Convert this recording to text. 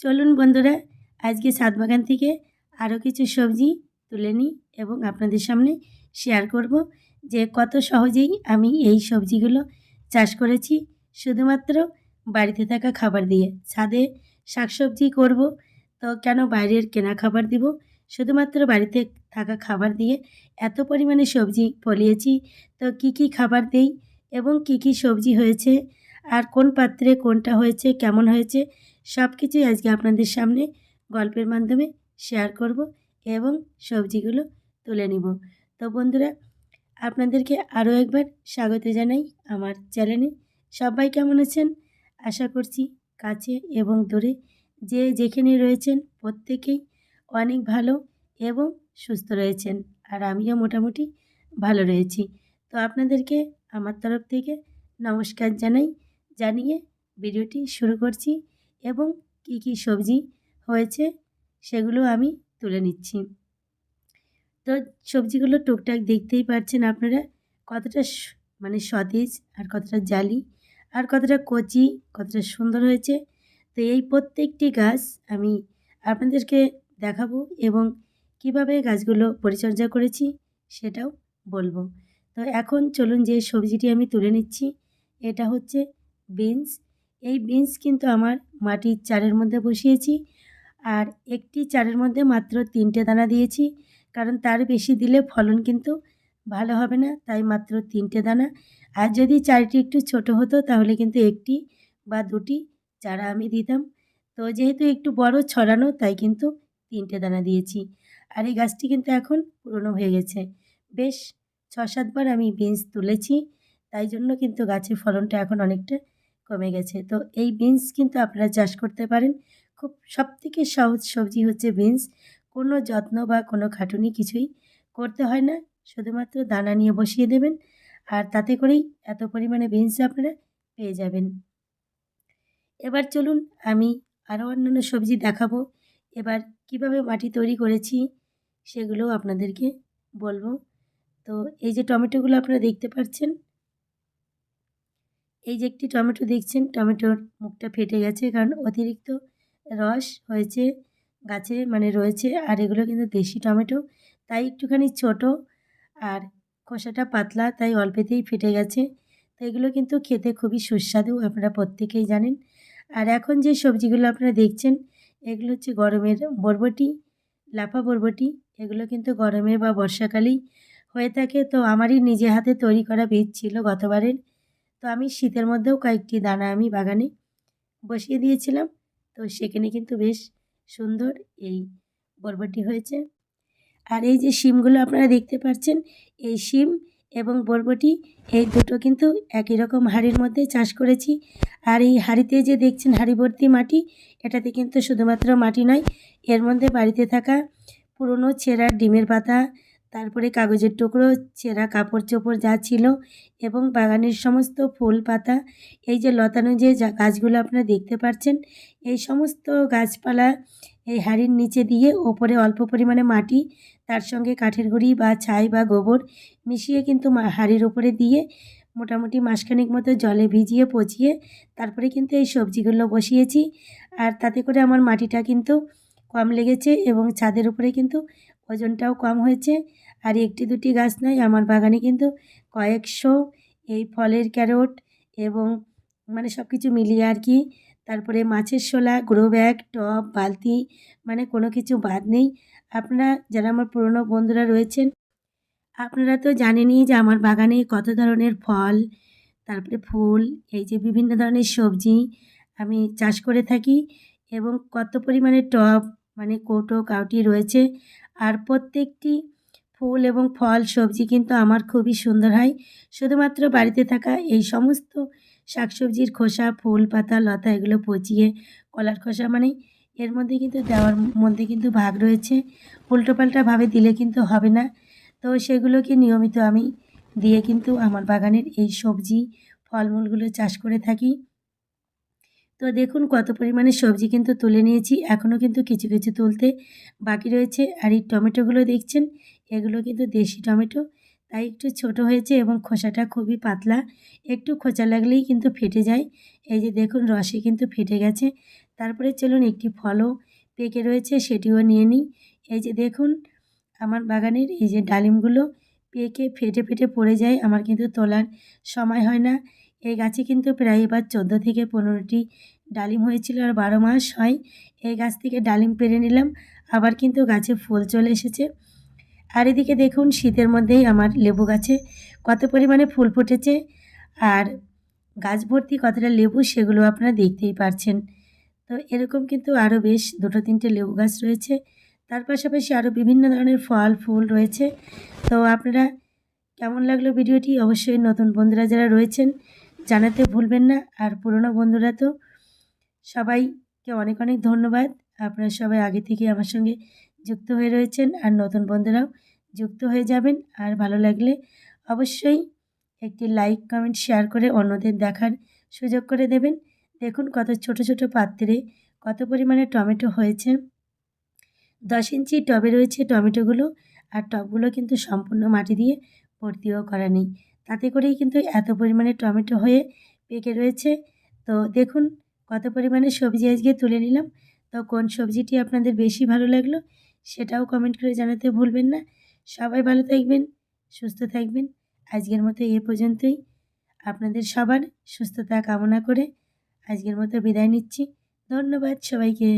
চলুন বন্ধুরা, আজকে সাত বাগান থেকে আরও কিছু সবজি তুলে নিই এবং আপনাদের সামনে শেয়ার করব যে কত সহজেই আমি এই সবজিগুলো চাষ করেছি। শুধুমাত্র বাড়িতে থাকা খাবার দিয়ে ছাদে শাকসবজি করব, তো কেন বাইরের কেনা খাবার দিব? শুধুমাত্র বাড়িতে থাকা খাবার দিয়ে এত পরিমাণে সবজি ফলিয়েছি, তো কি কি খাবার দেই এবং কি কি সবজি হয়েছে, আর কোন পাত্রে কোনটা হয়েছে, কেমন হয়েছে সব কিছুই আজকে আপনাদের সামনে গল্পের মাধ্যমে শেয়ার করব এবং সবজিগুলো তুলে নিব। তো বন্ধুরা, আপনাদেরকে আরও একবার স্বাগত জানাই আমার চ্যানেলে সবাই কেমন আছেন? আশা করছি কাছে এবং দূরে যে যেখানে রয়েছেন প্রত্যেকেই অনেক ভালো এবং সুস্থ রয়েছেন আর আমিও মোটামুটি ভালো রয়েছি। তো আপনাদেরকে আমার তরফ থেকে নমস্কার জানাই, জানিয়ে ভিডিওটি শুরু করছি। এবং কি কি সবজি হয়েছে সেগুলো আমি তুলে নিচ্ছি। তো সবজিগুলো টুকটাক দেখতেই পাচ্ছেন আপনারা কতটা মানে সতেজ আর কতটা জালি আর কতটা কচি, কতটা সুন্দর হয়েছে। তো এই প্রত্যেকটি গাছ আমি আপনাদেরকে দেখাবো এবং কীভাবে গাছগুলো পরিচর্যা করেছি সেটাও বলব। তো এখন চলুন যে সবজিটি আমি তুলে নিচ্ছি, এটা হচ্ছে বিনস এই বিনস কিন্তু আমার মাটির চারের মধ্যে বসিয়েছি। আর একটি চারের মধ্যে মাত্র তিনটে দানা দিয়েছি। কারণ তার বেশি দিলে ফলন কিন্তু ভালো হবে না, তাই মাত্র তিনটে দানা। আর যদি চারটি একটু ছোট হতো, তাহলে কিন্তু একটি বা দুটি চারা আমি দিতাম। তো যেহেতু একটু বড় ছড়ানো, তাই কিন্তু তিনটে দানা দিয়েছি। আর এই গাছটি কিন্তু এখন পুরনো হয়ে গেছে। বেশ ছ সাতবার আমি বিনস তুলেছি। তাই জন্য কিন্তু গাছের ফলনটা এখন অনেকটা কমে গেছে। তো এই বিনস কিন্তু আপনারা চাষ করতে পারেন। খুব সবথেকে সহজ সবজি হচ্ছে বিনস। কোনো যত্ন বা কোনো খাটুনি কিছুই করতে হয় না। শুধুমাত্র দানা নিয়ে বসিয়ে দেবেন আর তাতে করেই এত পরিমাণে বিনস আপনারা পেয়ে যাবেন। এবার চলুন আমি আরও অন্যান্য সবজি দেখাবো। এবার কীভাবে মাটি তৈরি করেছি সেগুলোও আপনাদেরকে বলব। তো এই যে টমেটোগুলো আপনারা দেখতে পাচ্ছেন এই যে একটি টমেটো দেখছেন, টমেটোর মুখটা ফেটে গেছে কারণ অতিরিক্ত রস হয়েছে গাছে মানে রয়েছে, আর এগুলো কিন্তু দেশি টমেটো। তাই একটুখানি ছোট আর খোসাটা পাতলা, তাই অল্পেতেই ফেটে গেছে। তো এগুলো কিন্তু খেতে খুবই সুস্বাদু, আপনারা প্রত্যেকেই জানেন। আর এখন যে সবজিগুলো আপনারা দেখছেন, এগুলো হচ্ছে গরমের বরবটি, লাফা বরবটি। এগুলো কিন্তু গরমে বা বর্ষাকালেই হয়ে থাকে। তো আমারই নিজে হাতে তৈরি করা বীজ ছিল গতবারের। তো আমি শীতের মধ্যেও কয়েকটি দানা আমি বাগানে বসিয়ে দিয়েছিলাম। তো সেখানে কিন্তু বেশ সুন্দর এই বরবটি হয়েছে। আর এই যে শিমগুলো আপনারা দেখতে পাচ্ছেন, এই শিম এবং বরবটি এই দুটো কিন্তু একই রকম হাঁড়ির মধ্যে চাষ করেছি। আর এই হাঁড়িতে যে দেখছেন হাঁড়ি ভর্তি মাটি, এটাতে কিন্তু শুধুমাত্র মাটি নয়, এর মধ্যে বাড়িতে থাকা পুরনো ছেঁড়া ডিমের পাতা তারপরে কাগজের টুকরো ছেঁড়া কাপড় চোপড় যা ছিল এবং বাগানের সমস্ত ফুল পাতা, এই যে লতানো যে গাছগুলো আপনারা দেখতে পাচ্ছেন এই সমস্ত গাছপালা এই হাঁড়ির নিচে দিয়ে ওপরে অল্প পরিমাণে মাটি, তার সঙ্গে কাঠের গুঁড়ি বা ছাই বা গোবর মিশিয়ে কিন্তু হাঁড়ির ওপরে দিয়ে মোটামুটি মাসখানেক মতো জলে ভিজিয়ে পচিয়ে তারপরে কিন্তু এই সবজিগুলো বসিয়েছি। আর তাতে করে আমার মাটিটা কিন্তু কম লেগেছে এবং ছাদের উপরে কিন্তু ওজনটাও কম হয়েছে। আর একটি দুটি গাছ নয়, আমার বাগানে কিন্তু কয়েকশো এই ফলের ক্যারোট এবং মানে সব কিছু মিলিয়ে আর কি। তারপরে মাছের শোলা গ্রো ব্যাগ, টব, বালতি মানে কোনো কিছু বাদ নেই। আপনারা যারা আমার পুরনো বন্ধুরা রয়েছেন, আপনারা তো জানেনই যে আমার বাগানে কত ধরনের ফল, তারপরে ফুল, এই যে বিভিন্ন ধরনের সবজি আমি চাষ করে থাকি এবং কত পরিমাণে টব মানে কৌটো, কাউটি রয়েছে। আর প্রত্যেকটি ফুল এবং ফল, সবজি কিন্তু আমার খুবই সুন্দর হয়। শুধুমাত্র বাড়িতে থাকা এই সমস্ত শাকসবজির খোসা, ফুল, পাতা, লতা, এগুলো পচিয়ে কলার খোসা মানে এর মধ্যে কিন্তু দেওয়ার মধ্যে কিন্তু ভাগ রয়েছে। উল্টোপাল্টাভাবে দিলে কিন্তু হবে না। তো সেগুলোকে নিয়মিত আমি দিয়ে কিন্তু আমার বাগানের এই সবজি, ফলমূলগুলো চাষ করে থাকি। তো দেখুন কত পরিমাণে সবজি কিন্তু তুলে নিয়েছি। এখনও কিন্তু কিছু কিছু তুলতে বাকি রয়েছে। আর এই টমেটোগুলো দেখছেন, এগুলো কিন্তু দেশি টমেটো। তাই একটু ছোট হয়েছে এবং খোসাটা খুবই পাতলা। একটু খোঁচা লাগলেই কিন্তু ফেটে যায়। এই যে দেখুন, রসে কিন্তু ফেটে গেছে। তারপরে চলুন একটি ফলও পেকে রয়েছে, সেটিও নিয়ে নিই। এই যে দেখুন, আমার বাগানের এই যে ডালিমগুলো পেকে ফেটে ফেটে পড়ে যায়। আমার কিন্তু তোলার সময় হয় না। এই গাছে কিন্তু প্রায় এবার চোদ্দ থেকে পনেরোটি ডালিম হয়েছিল আর বারো মাস হয়। এই গাছ থেকে ডালিম পেরে নিলাম, আবার কিন্তু গাছে ফুল চলে এসেছে। আর এদিকে দেখুন, শীতের মধ্যেই আমার লেবু গাছে কত পরিমাণে ফুল ফুটেছে আর গাছ ভর্তি কতটা লেবু সেগুলো আপনারা দেখতেই পারছেন। তো এরকম কিন্তু আরও বেশ দুটো তিনটে লেবু গাছ রয়েছে। তার পাশাপাশি আরও বিভিন্ন ধরনের ফল, ফুল রয়েছে। তো আপনারা কেমন লাগল ভিডিওটি? অবশ্যই নতুন বন্ধুরা যারা রয়েছেন জানাতে ভুলবেন না। আর পুরনো বন্ধুরা তো সবাইকে অনেক অনেক ধন্যবাদ। আপনারা সবাই আগে থেকে আমার সঙ্গে যুক্ত হয়ে রয়েছেন আর নতুন বন্ধুরাও যুক্ত হয়ে যাবেন। আর ভালো লাগলে অবশ্যই একটি লাইক, কমেন্ট, শেয়ার করে অন্যদের দেখার সুযোগ করে দেবেন। দেখুন কত ছোট ছোট পাত্রে কত পরিমাণে টমেটো হয়েছে। দশ ইঞ্চি টবে রয়েছে টমেটোগুলো। আর টবগুলো কিন্তু সম্পূর্ণ মাটি দিয়ে ভর্তিও করা নেই। তাতে করেই কিন্তু এত পরিমাণে টমেটো হয়ে পেকে রয়েছে। তো দেখুন কত পরিমাণে সবজি আজকে তুলে নিলাম। তো কোন সবজিটি আপনাদের বেশি ভালো লাগল সেটাও কমেন্ট করে জানাতে ভুলবেন না। সবাই ভালো থাকবেন, সুস্থ থাকবেন। আজকের মতো এ পর্যন্তই। আপনাদের সবার সুস্থতা কামনা করে আজকের মতো বিদায় নিচ্ছি। ধন্যবাদ সবাইকে।